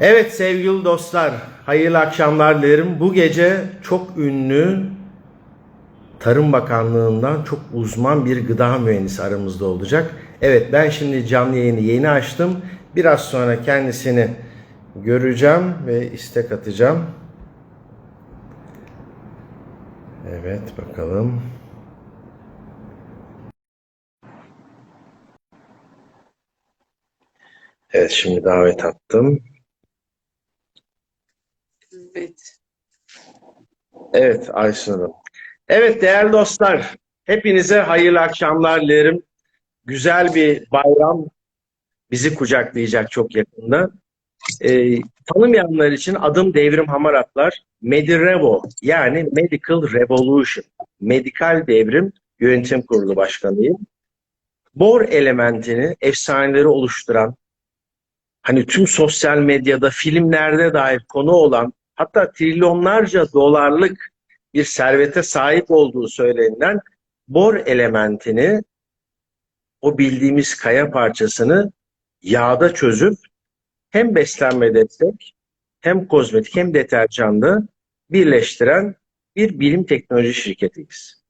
Evet sevgili dostlar, hayırlı akşamlar dilerim. Bu gece çok ünlü Tarım Bakanlığı'ndan çok uzman bir gıda mühendisi aramızda olacak. Evet ben şimdi canlı yayını yeni açtım. Biraz sonra kendisini göreceğim ve istek atacağım. Evet bakalım. Evet şimdi davet attım. Evet. Evet Aysun Hanım. Evet değerli dostlar, hepinize hayırlı akşamlar dilerim. Güzel bir bayram bizi kucaklayacak çok yakında. Ee, tanımayanlar için adım Devrim Hamaratlar. Medirevo yani Medical Revolution, Medikal Devrim Yönetim Kurulu Başkanıyım. Bor elementini, efsaneleri oluşturan, hani tüm sosyal medyada, filmlerde dair konu olan, hatta trilyonlarca dolarlık bir servete sahip olduğu söylenilen bor elementini o bildiğimiz kaya parçasını yağda çözüp hem beslenme destek hem kozmetik hem deterjanlı birleştiren bir bilim teknoloji şirketiyiz.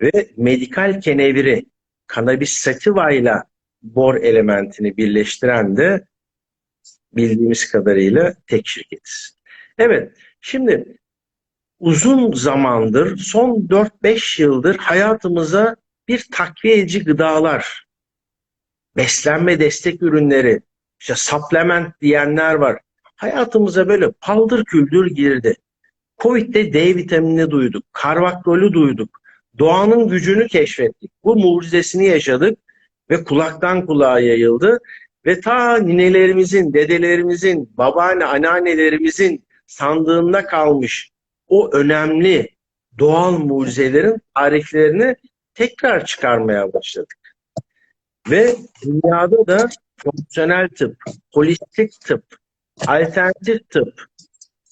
Ve medikal keneviri cannabis sativa ile bor elementini birleştiren de bildiğimiz kadarıyla tek şirketiz. Evet, şimdi uzun zamandır, son 4-5 yıldır hayatımıza bir takviyeci gıdalar, beslenme destek ürünleri, işte supplement diyenler var. Hayatımıza böyle paldır küldür girdi. Covid'de D vitaminini duyduk, karvakrolü duyduk, doğanın gücünü keşfettik. Bu mucizesini yaşadık ve kulaktan kulağa yayıldı. Ve ta ninelerimizin, dedelerimizin, babaanne, anneannelerimizin sandığında kalmış o önemli doğal mucizelerin tarihlerini tekrar çıkarmaya başladık. Ve dünyada da fonksiyonel tıp, holistik tıp, alternatif tıp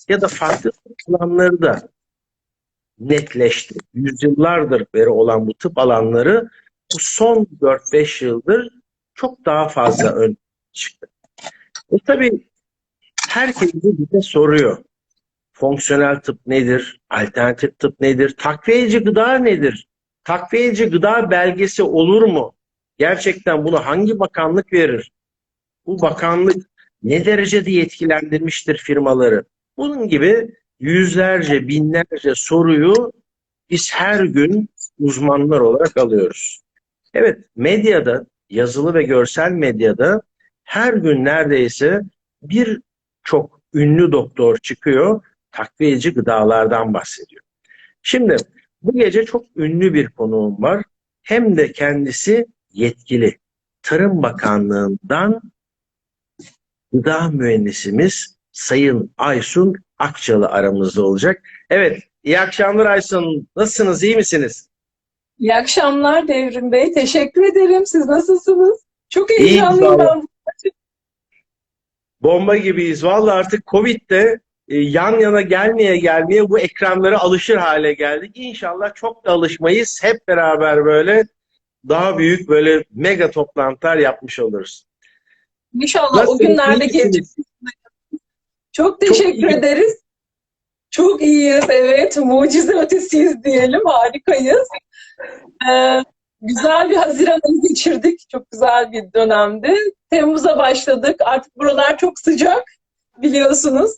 ya da farklı alanları da netleşti. Yüzyıllardır beri olan bu tıp alanları bu son 4-5 yıldır çok daha fazla ön çıktı. E tabii herkes bize soruyor. Fonksiyonel tıp nedir? Alternatif tıp nedir? Takviyeci gıda nedir? Takviyeci gıda belgesi olur mu? Gerçekten bunu hangi bakanlık verir? Bu bakanlık ne derecede yetkilendirmiştir firmaları? Bunun gibi yüzlerce, binlerce soruyu biz her gün uzmanlar olarak alıyoruz. Evet, medyada, yazılı ve görsel medyada her gün neredeyse bir çok ünlü doktor çıkıyor, takviyeci gıdalardan bahsediyor. Şimdi bu gece çok ünlü bir konuğum var. Hem de kendisi yetkili. Tarım Bakanlığı'ndan gıda mühendisimiz Sayın Aysun Akçalı aramızda olacak. Evet, iyi akşamlar Aysun. Nasılsınız, iyi misiniz? İyi akşamlar Devrim Bey. Teşekkür ederim. Siz nasılsınız? Çok heyecanlıyım ben. Bomba gibiyiz. Vallahi artık Covid'de yan yana gelmeye gelmeye bu ekranlara alışır hale geldik. İnşallah çok da alışmayız. Hep beraber böyle daha büyük böyle mega toplantılar yapmış oluruz. İnşallah o Nasılsınız, günlerde gelecek. Çok teşekkür iyi. ederiz. Çok iyiyiz, evet. Mucize ötesiyiz diyelim. Harikayız. Ee, güzel bir Haziran ayı geçirdik. Çok güzel bir dönemdi. Temmuz'a başladık. Artık buralar çok sıcak biliyorsunuz.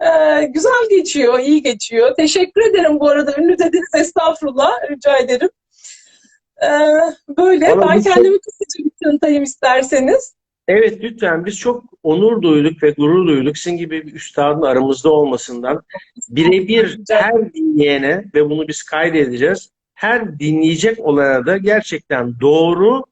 Ee, güzel geçiyor, iyi geçiyor. Teşekkür ederim bu arada. Ünlü dediniz estağfurullah. Rica ederim. Ee, böyle. Vallahi ben biz çok- kendimi kısaca bir tanıtayım isterseniz. Evet lütfen biz çok onur duyduk ve gurur duyduk. Sizin gibi bir üstadın aramızda olmasından birebir her dinleyene ve bunu biz kaydedeceğiz. Her dinleyecek olana da gerçekten doğru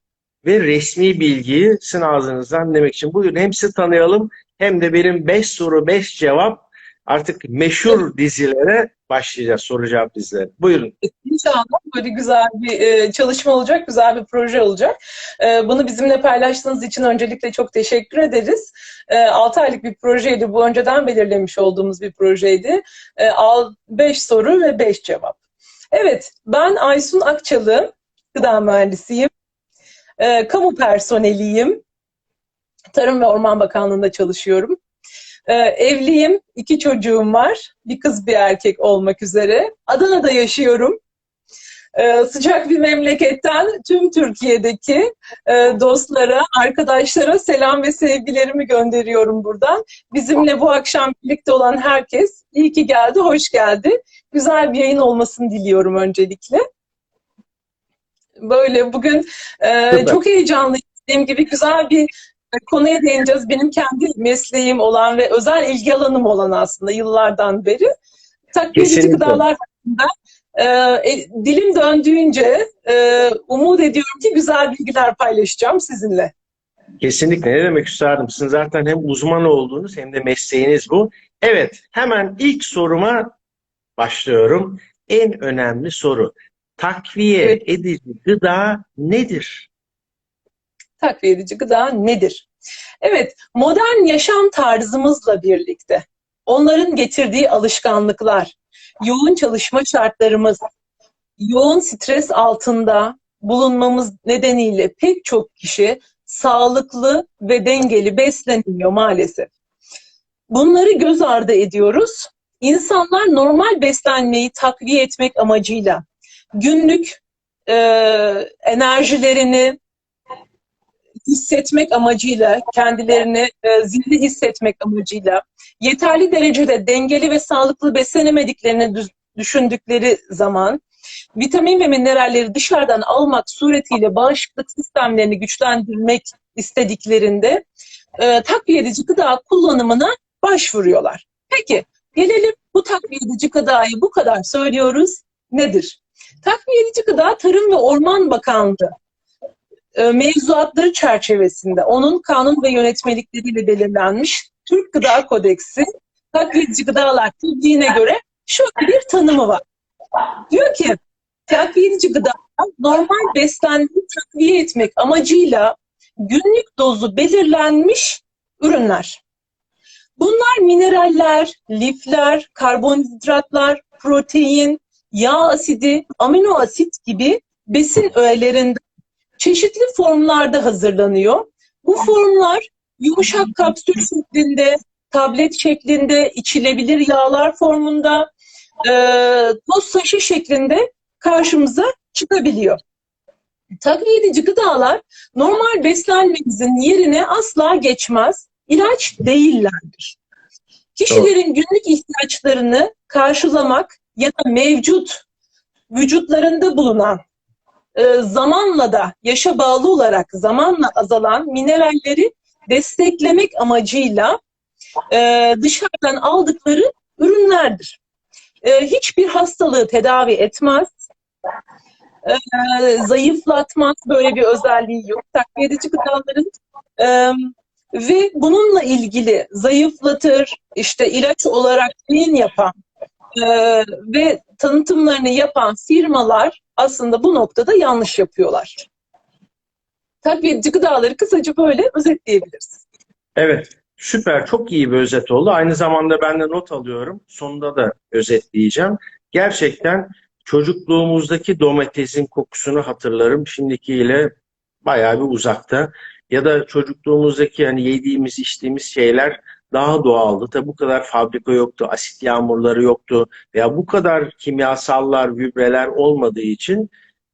ve resmi bilgiyi sizin ağzınızdan dinlemek için. Buyurun hem sizi tanıyalım hem de benim 5 soru 5 cevap artık meşhur dizilere başlayacağız soru cevap dizileri. Buyurun. İnşallah böyle güzel bir e, çalışma olacak, güzel bir proje olacak. E, bunu bizimle paylaştığınız için öncelikle çok teşekkür ederiz. E, 6 aylık bir projeydi, bu önceden belirlemiş olduğumuz bir projeydi. 5 soru ve 5 cevap. Evet, ben Aysun Akçalı, gıda mühendisiyim. E, kamu personeliyim. Tarım ve Orman Bakanlığı'nda çalışıyorum. Ee, evliyim, iki çocuğum var. Bir kız bir erkek olmak üzere. Adana'da yaşıyorum. Ee, sıcak bir memleketten tüm Türkiye'deki e, dostlara, arkadaşlara selam ve sevgilerimi gönderiyorum buradan. Bizimle bu akşam birlikte olan herkes iyi ki geldi, hoş geldi. Güzel bir yayın olmasını diliyorum öncelikle. Böyle bugün e, çok heyecanlıyım. Dediğim gibi güzel bir konuya değineceğiz. Benim kendi mesleğim olan ve özel ilgi alanım olan aslında yıllardan beri. Takviyeci Kesinlikle. gıdalar hakkında e, e, dilim döndüğünce e, umut ediyorum ki güzel bilgiler paylaşacağım sizinle. Kesinlikle ne demek üstadım? Sizin zaten hem uzman olduğunuz hem de mesleğiniz bu. Evet, hemen ilk soruma başlıyorum. En önemli soru. Takviye Evet. edici gıda nedir? Takviye edici gıda nedir? Evet, modern yaşam tarzımızla birlikte onların getirdiği alışkanlıklar, yoğun çalışma şartlarımız, yoğun stres altında bulunmamız nedeniyle pek çok kişi sağlıklı ve dengeli beslenmiyor maalesef. Bunları göz ardı ediyoruz. İnsanlar normal beslenmeyi takviye etmek amacıyla günlük e, enerjilerini hissetmek amacıyla, kendilerini e, zinde hissetmek amacıyla, yeterli derecede dengeli ve sağlıklı beslenemediklerini düz- düşündükleri zaman, vitamin ve mineralleri dışarıdan almak suretiyle bağışıklık sistemlerini güçlendirmek istediklerinde e, takviye edici gıda kullanımına başvuruyorlar. Peki, gelelim bu takviye edici gıdayı bu kadar söylüyoruz. Nedir? Takviye edici gıda Tarım ve Orman Bakanlığı mevzuatları çerçevesinde onun kanun ve yönetmelikleriyle belirlenmiş Türk Gıda Kodeksi takviyeci gıdalar tebliğine göre şöyle bir tanımı var. Diyor ki takviyeci gıdalar normal beslenmeyi takviye etmek amacıyla günlük dozu belirlenmiş ürünler. Bunlar mineraller, lifler, karbonhidratlar, protein, yağ asidi, amino asit gibi besin öğelerinden çeşitli formlarda hazırlanıyor. Bu formlar yumuşak kapsül şeklinde, tablet şeklinde, içilebilir yağlar formunda, e, toz saşı şeklinde karşımıza çıkabiliyor. Takviye edici gıdalar normal beslenmemizin yerine asla geçmez. İlaç değillerdir. Kişilerin günlük ihtiyaçlarını karşılamak ya da mevcut vücutlarında bulunan e, zamanla da yaşa bağlı olarak zamanla azalan mineralleri desteklemek amacıyla e, dışarıdan aldıkları ürünlerdir. E, hiçbir hastalığı tedavi etmez, e, zayıflatmaz, böyle bir özelliği yok. Takviye edici gıdaların ve bununla ilgili zayıflatır, işte ilaç olarak yayın yapan ve tanıtımlarını yapan firmalar aslında bu noktada yanlış yapıyorlar. Takviyeci gıdaları kısaca böyle özetleyebiliriz. Evet, süper. Çok iyi bir özet oldu. Aynı zamanda ben de not alıyorum. Sonunda da özetleyeceğim. Gerçekten çocukluğumuzdaki domatesin kokusunu hatırlarım. Şimdikiyle bayağı bir uzakta. Ya da çocukluğumuzdaki hani yediğimiz, içtiğimiz şeyler daha doğaldı. Tabi bu kadar fabrika yoktu, asit yağmurları yoktu veya bu kadar kimyasallar, gübreler olmadığı için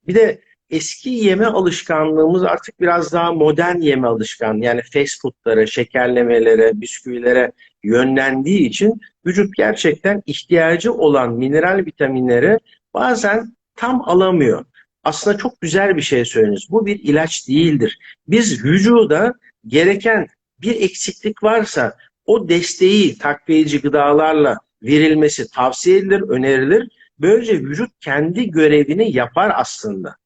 bir de eski yeme alışkanlığımız artık biraz daha modern yeme alışkanlığı. Yani fast foodlara, şekerlemelere, bisküvilere yönlendiği için vücut gerçekten ihtiyacı olan mineral vitaminleri bazen tam alamıyor. Aslında çok güzel bir şey söylüyorsunuz. Bu bir ilaç değildir. Biz vücuda gereken bir eksiklik varsa o desteği takviyeci gıdalarla verilmesi tavsiye edilir, önerilir. Böylece vücut kendi görevini yapar aslında.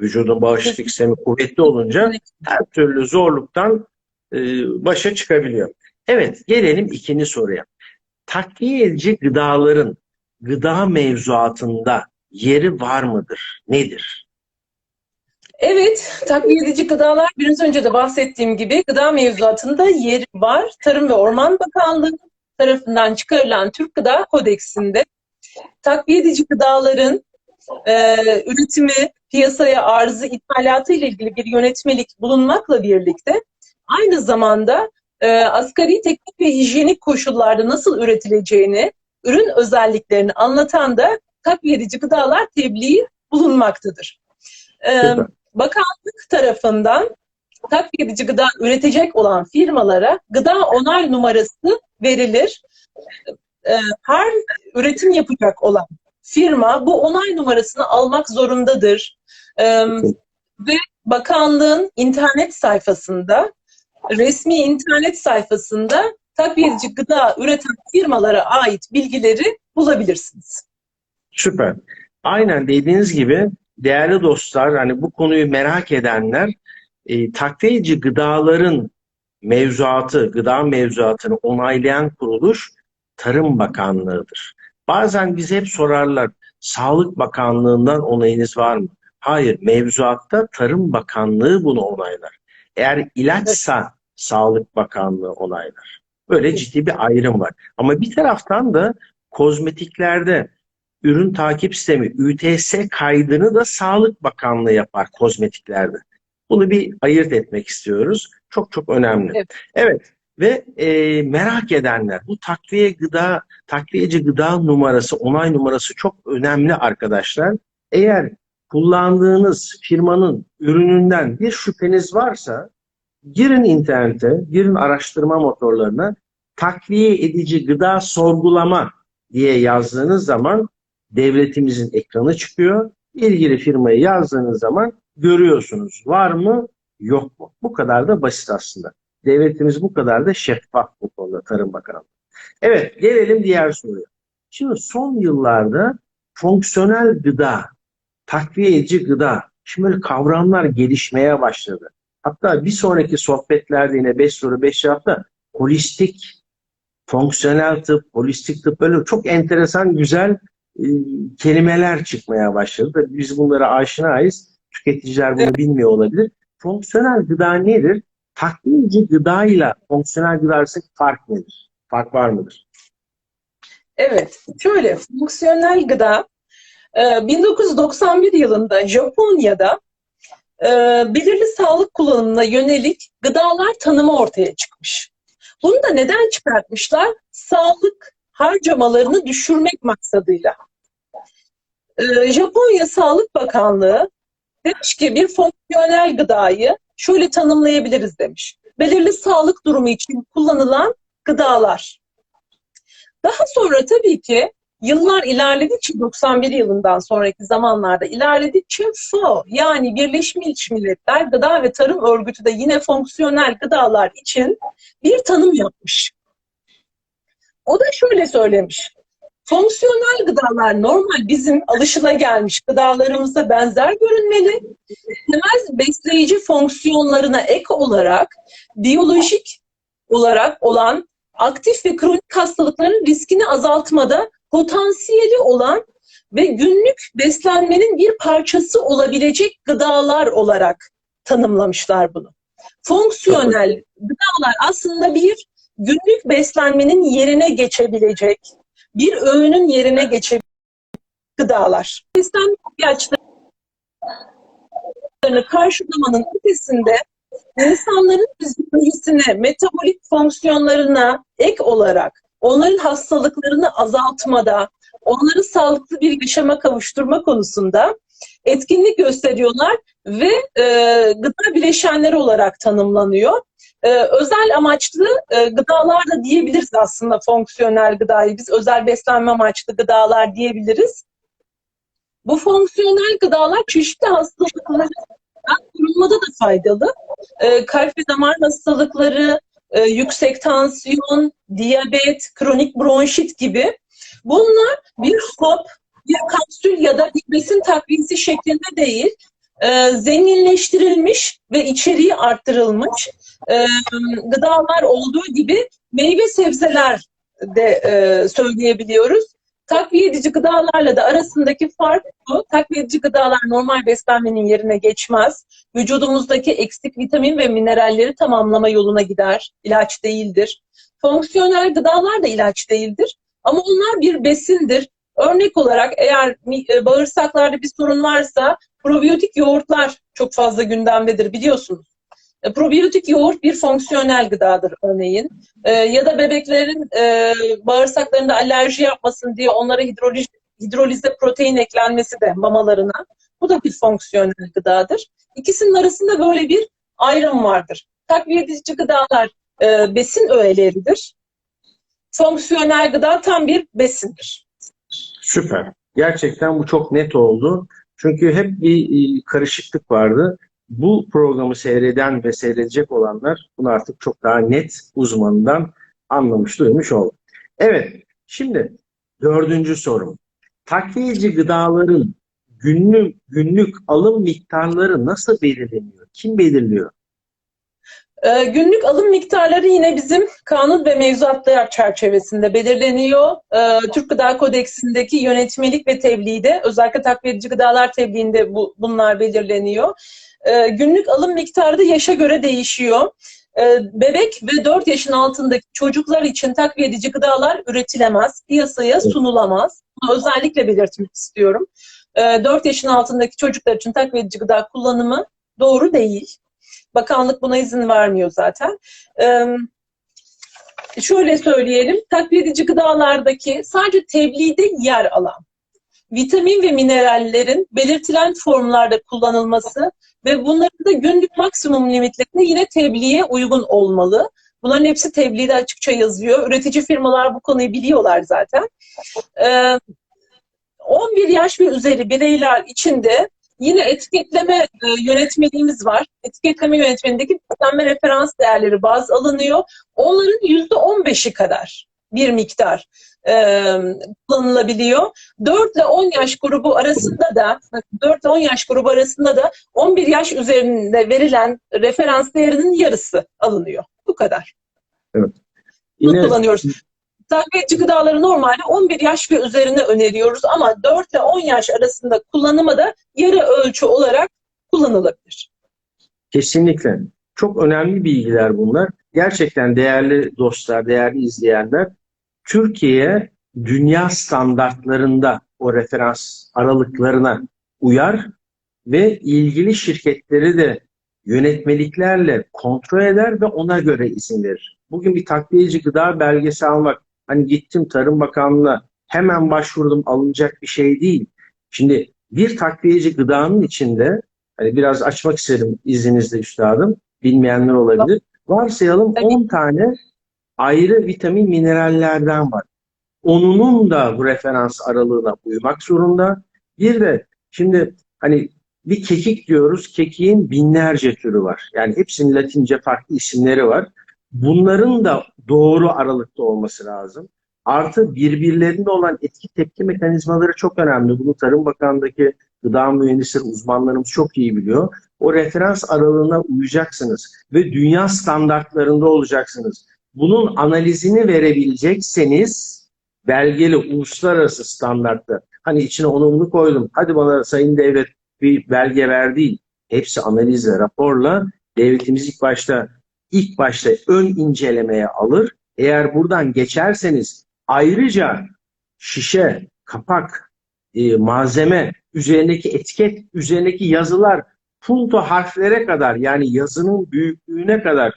Vücudun bağışıklık sistemi kuvvetli olunca her türlü zorluktan e, başa çıkabiliyor. Evet, gelelim ikinci soruya. Takviye edici gıdaların gıda mevzuatında yeri var mıdır? Nedir? Evet, takviye edici gıdalar biraz önce de bahsettiğim gibi gıda mevzuatında yeri var. Tarım ve Orman Bakanlığı tarafından çıkarılan Türk Gıda Kodeksinde takviye edici gıdaların e, üretimi, piyasaya arzı, ithalatı ile ilgili bir yönetmelik bulunmakla birlikte aynı zamanda e, asgari teknik ve hijyenik koşullarda nasıl üretileceğini, ürün özelliklerini anlatan da takviye edici gıdalar tebliği bulunmaktadır. E. bakanlık tarafından takviye edici gıda üretecek olan firmalara gıda onay numarası verilir. E, her üretim yapacak olan firma bu onay numarasını almak zorundadır. E, ve bakanlığın internet sayfasında, resmi internet sayfasında takviye edici gıda üreten firmalara ait bilgileri bulabilirsiniz. Süper. Aynen dediğiniz gibi değerli dostlar hani bu konuyu merak edenler e, takviyeci gıdaların mevzuatı, gıda mevzuatını onaylayan kuruluş Tarım Bakanlığı'dır. Bazen bize hep sorarlar Sağlık Bakanlığı'ndan onayınız var mı? Hayır, mevzuatta Tarım Bakanlığı bunu onaylar. Eğer ilaçsa Sağlık Bakanlığı onaylar. Böyle ciddi bir ayrım var. Ama bir taraftan da kozmetiklerde ürün takip sistemi ÜTS kaydını da Sağlık Bakanlığı yapar kozmetiklerde. Bunu bir ayırt etmek istiyoruz. Çok çok önemli. Evet. Evet. Ve e, merak edenler bu takviye gıda, takviyeci gıda numarası, onay numarası çok önemli arkadaşlar. Eğer kullandığınız firmanın ürününden bir şüpheniz varsa girin internete, girin araştırma motorlarına takviye edici gıda sorgulama diye yazdığınız zaman devletimizin ekranı çıkıyor. İlgili firmayı yazdığınız zaman görüyorsunuz. Var mı? Yok mu? Bu kadar da basit aslında. Devletimiz bu kadar da şeffaf bu konuda Tarım Bakanlığı. Evet gelelim diğer soruya. Şimdi son yıllarda fonksiyonel gıda, takviye edici gıda, şimdi böyle kavramlar gelişmeye başladı. Hatta bir sonraki sohbetlerde yine 5 soru 5 cevapta holistik, fonksiyonel tıp, holistik tıp böyle çok enteresan güzel e, kelimeler çıkmaya başladı. Biz bunlara aşinayız. Tüketiciler bunu bilmiyor olabilir. Fonksiyonel gıda nedir? Takviyeci gıdayla fonksiyonel gıda arasındaki fark nedir? Fark var mıdır? Evet, şöyle fonksiyonel gıda e, 1991 yılında Japonya'da e, belirli sağlık kullanımına yönelik gıdalar tanımı ortaya çıkmış. Bunu da neden çıkartmışlar? Sağlık harcamalarını düşürmek maksadıyla. E, Japonya Sağlık Bakanlığı demiş ki bir fonksiyonel gıdayı şöyle tanımlayabiliriz demiş. Belirli sağlık durumu için kullanılan gıdalar. Daha sonra tabii ki yıllar ilerledikçe 91 yılından sonraki zamanlarda ilerledikçe FAO yani Birleşmiş Milletler Gıda ve Tarım Örgütü de yine fonksiyonel gıdalar için bir tanım yapmış. O da şöyle söylemiş. Fonksiyonel gıdalar normal bizim alışılagelmiş gıdalarımıza benzer görünmeli. Temel besleyici fonksiyonlarına ek olarak biyolojik olarak olan aktif ve kronik hastalıkların riskini azaltmada potansiyeli olan ve günlük beslenmenin bir parçası olabilecek gıdalar olarak tanımlamışlar bunu. Fonksiyonel gıdalar aslında bir günlük beslenmenin yerine geçebilecek, bir öğünün yerine geçebilecek gıdalar. Beslenme ihtiyaçlarını karşılamanın ötesinde insanların fizyolojisine, metabolik fonksiyonlarına ek olarak onların hastalıklarını azaltmada, onları sağlıklı bir yaşama kavuşturma konusunda etkinlik gösteriyorlar ve e, gıda bileşenleri olarak tanımlanıyor. E, özel amaçlı e, gıdalar da diyebiliriz aslında fonksiyonel gıdayı. Biz özel beslenme amaçlı gıdalar diyebiliriz. Bu fonksiyonel gıdalar çeşitli hastalıkları korunmada da faydalı. E, kalp ve damar hastalıkları, e, yüksek tansiyon, diyabet, kronik bronşit gibi. Bunlar bir hap, bir kapsül ya da bir besin takviyesi şeklinde değil, e, zenginleştirilmiş ve içeriği arttırılmış e, gıdalar olduğu gibi meyve sebzeler de e, söyleyebiliyoruz. Takviye edici gıdalarla da arasındaki fark bu. Takviye edici gıdalar normal beslenmenin yerine geçmez. Vücudumuzdaki eksik vitamin ve mineralleri tamamlama yoluna gider. İlaç değildir. Fonksiyonel gıdalar da ilaç değildir. Ama onlar bir besindir. Örnek olarak eğer e, bağırsaklarda bir sorun varsa probiyotik yoğurtlar çok fazla gündemdedir biliyorsunuz. E, probiyotik yoğurt bir fonksiyonel gıdadır örneğin. E, ya da bebeklerin e, bağırsaklarında alerji yapmasın diye onlara hidroliz, hidrolize protein eklenmesi de mamalarına. Bu da bir fonksiyonel gıdadır. İkisinin arasında böyle bir ayrım vardır. Takviye edici gıdalar e, besin öğeleridir. Fonksiyonel gıda tam bir besindir. Süper. Gerçekten bu çok net oldu. Çünkü hep bir e, karışıklık vardı. Bu programı seyreden ve seyredecek olanlar bunu artık çok daha net uzmanından anlamış, duymuş oldu. Evet, şimdi dördüncü sorum. Takviyeci gıdaların günlük, günlük alım miktarları nasıl belirleniyor? Kim belirliyor? Ee, günlük alım miktarları yine bizim kanun ve mevzuatlar çerçevesinde belirleniyor. Ee, Türk Gıda Kodeksindeki yönetmelik ve tebliğde, özellikle takviye edici gıdalar tebliğinde bu, bunlar belirleniyor. Ee, günlük alım miktarı da yaşa göre değişiyor. Bebek ve 4 yaşın altındaki çocuklar için takviye edici gıdalar üretilemez, piyasaya sunulamaz. Bunu özellikle belirtmek istiyorum. Ee, 4 yaşın altındaki çocuklar için takviye edici gıda kullanımı doğru değil. Bakanlık buna izin vermiyor zaten. Şöyle söyleyelim, takviye edici gıdalardaki sadece tebliğde yer alan vitamin ve minerallerin belirtilen formlarda kullanılması ve bunların da günlük maksimum limitlerinde yine tebliğe uygun olmalı. Bunların hepsi tebliğde açıkça yazıyor. Üretici firmalar bu konuyu biliyorlar zaten. Ee, 11 yaş ve üzeri bireyler içinde Yine etiketleme e, yönetmeliğimiz var. Etiketleme yönetmenindeki beslenme referans değerleri baz alınıyor. Onların yüzde on beşi kadar bir miktar e, kullanılabiliyor. 4 ile 10 yaş grubu arasında da 4 ile 10 yaş grubu arasında da 11 yaş üzerinde verilen referans değerinin yarısı alınıyor. Bu kadar. Evet. Bunu kullanıyoruz. Takviyeci gıdaları normalde 11 yaş ve üzerine öneriyoruz ama 4 ile 10 yaş arasında kullanımı da yarı ölçü olarak kullanılabilir. Kesinlikle. Çok önemli bilgiler bunlar. Gerçekten değerli dostlar, değerli izleyenler, Türkiye dünya standartlarında o referans aralıklarına uyar ve ilgili şirketleri de yönetmeliklerle kontrol eder ve ona göre izin verir. Bugün bir takviyeci gıda belgesi almak, hani gittim Tarım Bakanlığı'na hemen başvurdum alınacak bir şey değil. Şimdi bir takviyeci gıdanın içinde, hani biraz açmak isterim izninizle üstadım, bilmeyenler olabilir. Varsayalım 10 tane ayrı vitamin minerallerden var. Onunun da bu referans aralığına uymak zorunda. Bir de şimdi hani bir kekik diyoruz. Kekiğin binlerce türü var. Yani hepsinin latince farklı isimleri var. Bunların da doğru aralıkta olması lazım. Artı birbirlerinde olan etki tepki mekanizmaları çok önemli. Bunu Tarım Bakanlığı'ndaki gıda mühendisleri uzmanlarımız çok iyi biliyor. O referans aralığına uyacaksınız ve dünya standartlarında olacaksınız. Bunun analizini verebilecekseniz belgeli uluslararası standartta hani içine onumlu koydum. Hadi bana sayın devlet bir belge ver değil. Hepsi analizle, raporla devletimiz ilk başta ilk başta ön incelemeye alır. Eğer buradan geçerseniz ayrıca şişe, kapak, e, malzeme, üzerindeki etiket, üzerindeki yazılar punto harflere kadar yani yazının büyüklüğüne kadar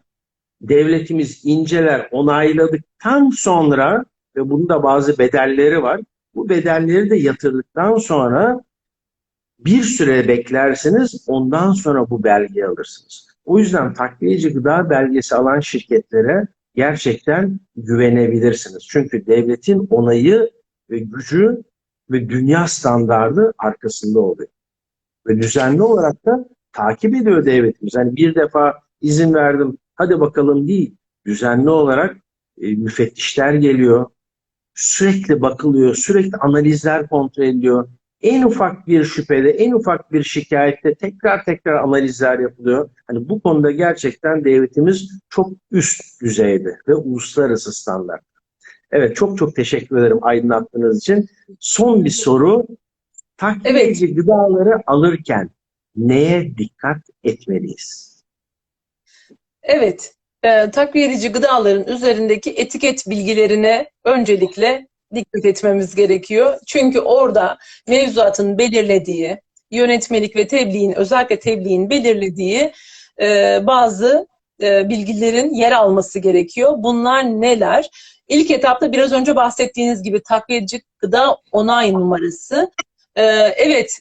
devletimiz inceler, onayladıktan sonra ve bunun da bazı bedelleri var. Bu bedelleri de yatırdıktan sonra bir süre beklersiniz, ondan sonra bu belgeyi alırsınız. O yüzden takviyeci gıda belgesi alan şirketlere gerçekten güvenebilirsiniz. Çünkü devletin onayı ve gücü ve dünya standardı arkasında oluyor. Ve düzenli olarak da takip ediyor devletimiz. Hani bir defa izin verdim, hadi bakalım değil. Düzenli olarak e, müfettişler geliyor. Sürekli bakılıyor, sürekli analizler kontrol ediliyor. En ufak bir şüphede, en ufak bir şikayette tekrar tekrar analizler yapılıyor. Hani bu konuda gerçekten devletimiz çok üst düzeyde ve uluslararası standart. Evet çok çok teşekkür ederim aydınlattığınız için. Son bir soru. Takviyeci evet. gıdaları alırken neye dikkat etmeliyiz? Evet, e, takviye edici gıdaların üzerindeki etiket bilgilerine öncelikle dikkat etmemiz gerekiyor. Çünkü orada mevzuatın belirlediği, yönetmelik ve tebliğin, özellikle tebliğin belirlediği e, bazı e, bilgilerin yer alması gerekiyor. Bunlar neler? İlk etapta biraz önce bahsettiğiniz gibi takviyeci gıda onay numarası. E, evet,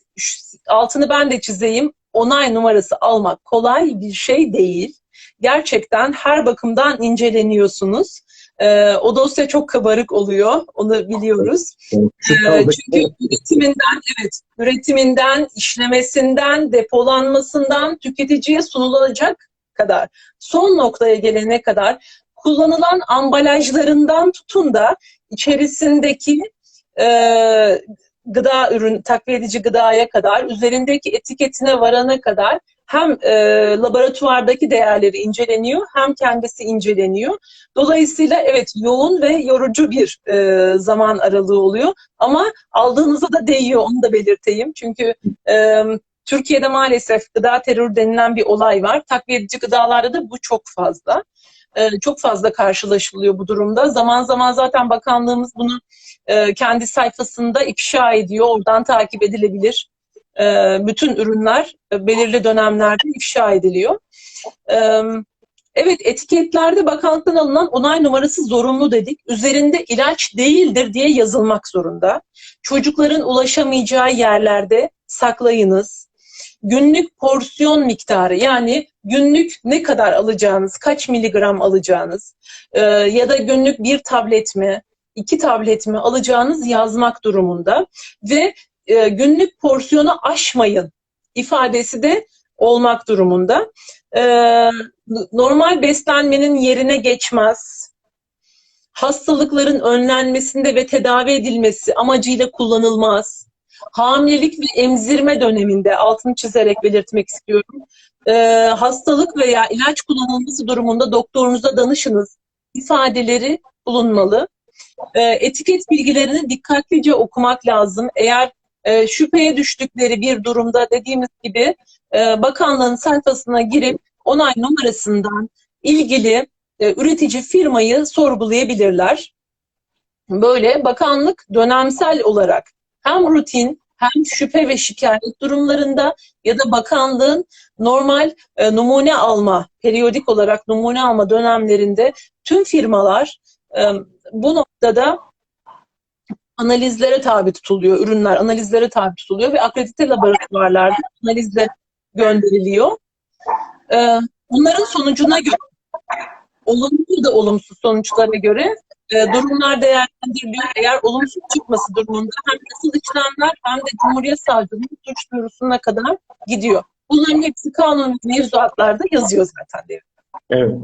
altını ben de çizeyim. Onay numarası almak kolay bir şey değil. Gerçekten her bakımdan inceleniyorsunuz. E, o dosya çok kabarık oluyor, onu biliyoruz. Kaldı. Çünkü üretiminden, evet, üretiminden, işlemesinden, depolanmasından tüketiciye sunulacak kadar, son noktaya gelene kadar kullanılan ambalajlarından tutun da içerisindeki e, gıda ürün, takviye edici gıdaya kadar, üzerindeki etiketine varana kadar hem e, laboratuvardaki değerleri inceleniyor, hem kendisi inceleniyor. Dolayısıyla evet yoğun ve yorucu bir e, zaman aralığı oluyor. Ama aldığınıza da değiyor onu da belirteyim. Çünkü e, Türkiye'de maalesef gıda terörü denilen bir olay var. Takviye edici gıdalarda da bu çok fazla. E, çok fazla karşılaşılıyor bu durumda. Zaman zaman zaten bakanlığımız bunu e, kendi sayfasında ifşa ediyor. Oradan takip edilebilir. E, bütün ürünler e, belirli dönemlerde ifşa ediliyor. E, Evet etiketlerde bakanlıktan alınan onay numarası zorunlu dedik. Üzerinde ilaç değildir diye yazılmak zorunda. Çocukların ulaşamayacağı yerlerde saklayınız. Günlük porsiyon miktarı yani günlük ne kadar alacağınız, kaç miligram alacağınız ya da günlük bir tablet mi, iki tablet mi alacağınız yazmak durumunda ve e, günlük porsiyonu aşmayın ifadesi de olmak durumunda. E, normal beslenmenin yerine geçmez. Hastalıkların önlenmesinde ve tedavi edilmesi amacıyla kullanılmaz. Hamilelik ve emzirme döneminde altını çizerek belirtmek istiyorum. Ee, hastalık veya ilaç kullanılması durumunda doktorunuza danışınız. ifadeleri bulunmalı. Ee, etiket bilgilerini dikkatlice okumak lazım. Eğer e, şüpheye düştükleri bir durumda dediğimiz gibi e, bakanlığın sayfasına girip onay numarasından ilgili e, üretici firmayı sorgulayabilirler. Böyle bakanlık dönemsel olarak hem rutin hem şüphe ve şikayet durumlarında ya da bakanlığın normal e, numune alma, periyodik olarak numune alma dönemlerinde tüm firmalar e, bu noktada analizlere tabi tutuluyor. Ürünler analizlere tabi tutuluyor ve akredite laboratuvarlarda analize gönderiliyor. Ee, bunların sonucuna göre olumlu da olumsuz sonuçlara göre e, durumlar değerlendiriliyor. Eğer olumsuz çıkması durumunda hem yasal işlemler hem de Cumhuriyet Savcılığı'nın suç duyurusuna kadar gidiyor. Bunların hepsi kanun ve mevzuatlarda yazıyor zaten. Devrim. Evet.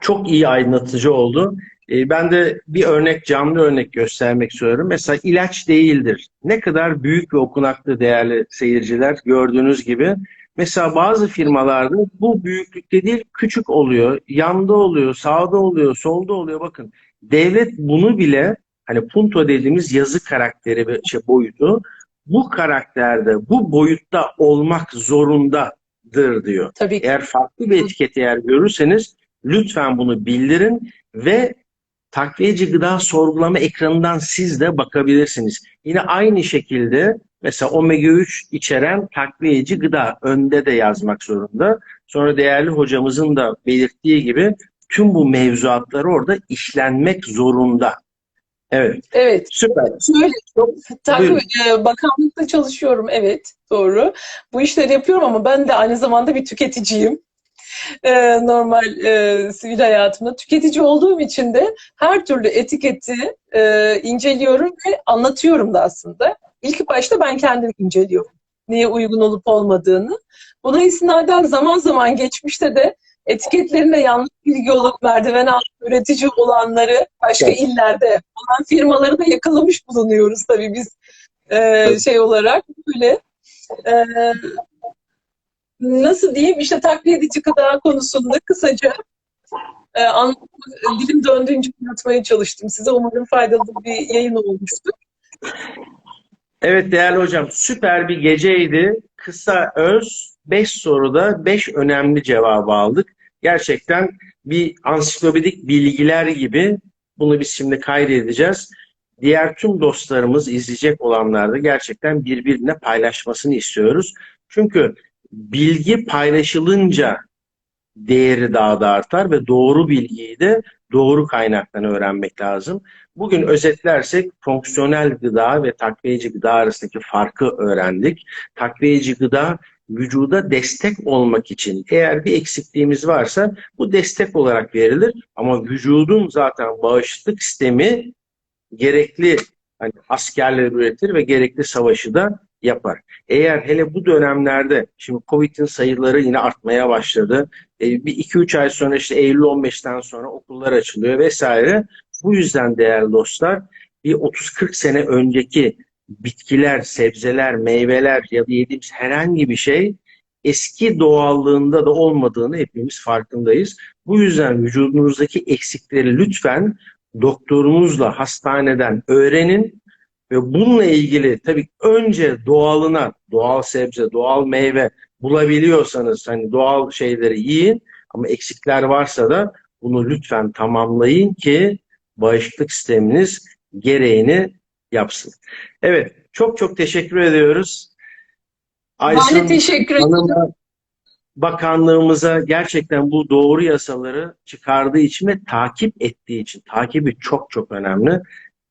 Çok iyi aydınlatıcı oldu. Ee, Ben de bir örnek, canlı örnek göstermek istiyorum. Mesela ilaç değildir. Ne kadar büyük ve okunaklı değerli seyirciler gördüğünüz gibi. Mesela bazı firmalarda bu büyüklükte değil küçük oluyor. Yanda oluyor, sağda oluyor, solda oluyor. Bakın devlet bunu bile hani punto dediğimiz yazı karakteri ve şey, boyutu bu karakterde, bu boyutta olmak zorundadır diyor. Tabii ki. Eğer farklı bir etiket eğer görürseniz lütfen bunu bildirin ve takviyeci gıda sorgulama ekranından siz de bakabilirsiniz. Yine aynı şekilde mesela omega 3 içeren takviyeci gıda önde de yazmak zorunda. Sonra değerli hocamızın da belirttiği gibi tüm bu mevzuatlar orada işlenmek zorunda. Evet, Evet. süper. Şöyle Buyurun. e, bakanlıkta çalışıyorum evet doğru. Bu işleri yapıyorum ama ben de aynı zamanda bir tüketiciyim. E, normal e, sivil hayatımda tüketici olduğum için de her türlü etiketi e, inceliyorum ve anlatıyorum da aslında. İlk başta ben kendim inceliyorum. Neye uygun olup olmadığını. Buna istinaden zaman zaman geçmişte de etiketlerinde yanlış bilgi olup merdiven altı üretici olanları başka Evet. illerde olan firmaları da yakalamış bulunuyoruz tabii biz e, şey olarak böyle. E, nasıl diyeyim işte takviye edici gıda konusunda kısaca e, dilim döndüğünce anlatmaya çalıştım size. Umarım faydalı bir yayın olmuştur. Evet değerli hocam süper bir geceydi. Kısa öz 5 soruda 5 önemli cevabı aldık. Gerçekten bir ansiklopedik bilgiler gibi bunu biz şimdi kaydedeceğiz. Diğer tüm dostlarımız izleyecek olanlar da gerçekten birbirine paylaşmasını istiyoruz. Çünkü bilgi paylaşılınca değeri daha da artar ve doğru bilgiyi de doğru kaynaktan öğrenmek lazım. Bugün özetlersek fonksiyonel gıda ve takviyeci gıda arasındaki farkı öğrendik. Takviyeci gıda vücuda destek olmak için eğer bir eksikliğimiz varsa bu destek olarak verilir ama vücudun zaten bağışıklık sistemi gerekli hani askerler üretir ve gerekli savaşı da yapar. Eğer hele bu dönemlerde şimdi Covid'in sayıları yine artmaya başladı. E, bir 2-3 ay sonra işte Eylül 15'ten sonra okullar açılıyor vesaire. Bu yüzden değerli dostlar bir 30-40 sene önceki bitkiler, sebzeler, meyveler ya da yediğimiz herhangi bir şey eski doğallığında da olmadığını hepimiz farkındayız. Bu yüzden vücudunuzdaki eksikleri lütfen doktorunuzla hastaneden öğrenin ve bununla ilgili tabii önce doğalına, doğal sebze, doğal meyve bulabiliyorsanız hani doğal şeyleri yiyin ama eksikler varsa da bunu lütfen tamamlayın ki bağışıklık sisteminiz gereğini yapsın. Evet, çok çok teşekkür ediyoruz. Ben de teşekkür ederim. Bakanlığımıza gerçekten bu doğru yasaları çıkardığı için ve takip ettiği için. Takibi çok çok önemli.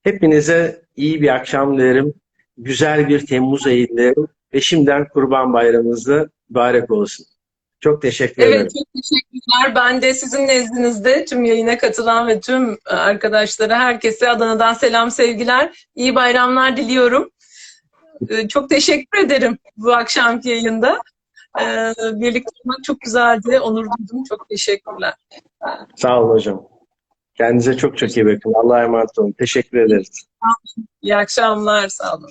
Hepinize iyi bir akşam dilerim. Güzel bir Temmuz ayı dilerim. Ve şimdiden Kurban Bayramınız da mübarek olsun. Çok teşekkür ederim. Evet, çok teşekkürler. Ben de sizin nezdinizde tüm yayına katılan ve tüm e, arkadaşlara, herkese Adana'dan selam, sevgiler. İyi bayramlar diliyorum. E, Çok teşekkür ederim bu akşamki yayında. E, Birlikte olmak çok güzeldi. Onur duydum. Çok teşekkürler. Sağ olun hocam. Kendinize çok çok iyi bakın. Allah'a emanet olun. Teşekkür ederiz. İyi akşamlar. Sağ olun.